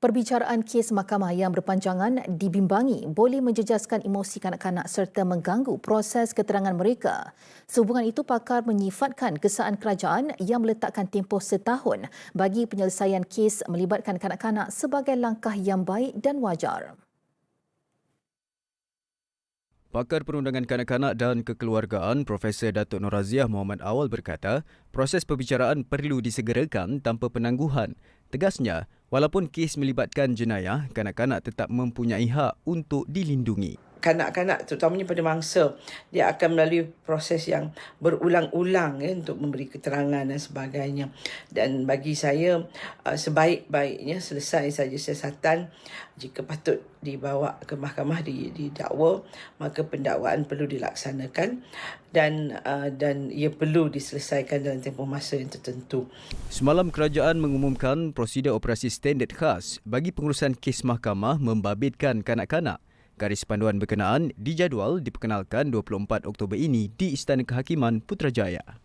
Perbicaraan kes mahkamah yang berpanjangan dibimbangi boleh menjejaskan emosi kanak-kanak serta mengganggu proses keterangan mereka. Sehubungan itu, pakar menyifatkan kesaan kerajaan yang meletakkan tempoh setahun bagi penyelesaian kes melibatkan kanak-kanak sebagai langkah yang baik dan wajar. Pakar Perundangan Kanak-Kanak dan Kekeluargaan Profesor Datuk Noraziah Muhammad Awal berkata, proses perbicaraan perlu disegerakan tanpa penangguhan. Tegasnya, walaupun kes melibatkan jenayah, kanak-kanak tetap mempunyai hak untuk dilindungi kanak-kanak terutamanya pada mangsa dia akan melalui proses yang berulang-ulang ya, untuk memberi keterangan dan sebagainya. Dan bagi saya uh, sebaik-baiknya selesai saja siasatan. Jika patut dibawa ke mahkamah di didakwa maka pendakwaan perlu dilaksanakan dan uh, dan ia perlu diselesaikan dalam tempoh masa yang tertentu. Semalam kerajaan mengumumkan prosedur operasi standard khas bagi pengurusan kes mahkamah membabitkan kanak-kanak Garis panduan berkenaan dijadual diperkenalkan 24 Oktober ini di Istana Kehakiman Putrajaya.